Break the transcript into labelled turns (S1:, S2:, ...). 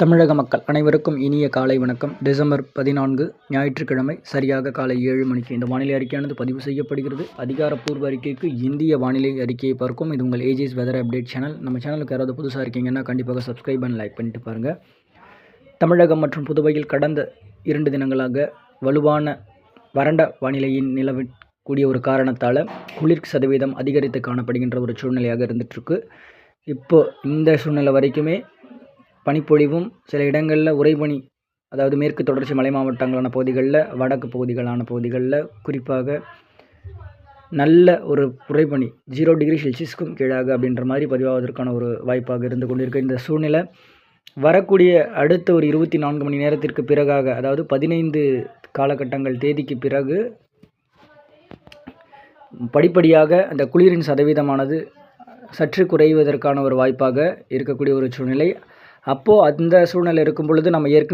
S1: தமிழக மக்கள் அனைவருக்கும் இனிய காலை வணக்கம். டிசம்பர் பதினான்கு ஞாயிற்றுக்கிழமை சரியாக காலை ஏழு மணிக்கு இந்த வானிலை அறிக்கையானது பதிவு செய்யப்படுகிறது. அதிகாரப்பூர்வ அறிக்கைக்கு இந்திய வானிலை அறிக்கையை பார்க்கும். இது உங்கள் ஏஜிஸ் வெதர் அப்டேட் சேனல் நம்ம சேனலுக்கு யாராவது புதுசாக இருக்கீங்கன்னா கண்டிப்பாக சப்ஸ்கிரைப் அண்ட் லைக் பண்ணிட்டு பாருங்கள் தமிழகம் மற்றும் புதுவையில் கடந்த இரண்டு தினங்களாக வலுவான வறண்ட வானிலையின் நிலவக்கூடிய ஒரு காரணத்தால் குளிர் சதவீதம் அதிகரித்து காணப்படுகின்ற ஒரு சூழ்நிலையாக இருந்துகிட்ருக்கு இப்போது இந்த சூழ்நிலை வரைக்குமே பனிப்பொழிவும் சில இடங்களில் உறைபனி அதாவது மேற்கு தொடர்ச்சி மலை மாவட்டங்களான பகுதிகளில் வடக்கு பகுதிகளான பகுதிகளில் குறிப்பாக நல்ல ஒரு உறைபனி ஜீரோ டிகிரி செல்சியஸ்க்கும் கீழாக அப்படின்ற மாதிரி பதிவாவதற்கான ஒரு வாய்ப்பாக இருந்து கொண்டிருக்கு. இந்த சூழ்நிலை வரக்கூடிய அடுத்த ஒரு இருபத்தி நான்கு மணி நேரத்திற்கு பிறகாக அதாவது பதினைந்து காலகட்டங்கள் தேதிக்கு பிறகு படிப்படியாக அந்த குளிரின் சதவீதமானது சற்று குறைவதற்கான ஒரு வாய்ப்பாக இருக்கக்கூடிய ஒரு சூழ்நிலை. அப்போது அந்த சூழ்நிலை இருக்கும் பொழுது நம்ம ஏற்கனவே